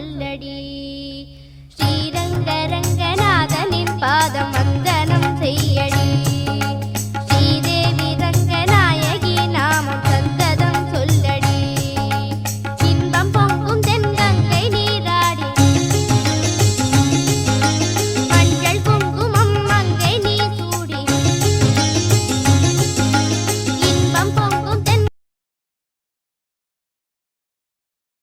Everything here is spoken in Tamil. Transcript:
சொல்லடி ஸ்ரீரங்க ரங்கநாதனின் பாதம்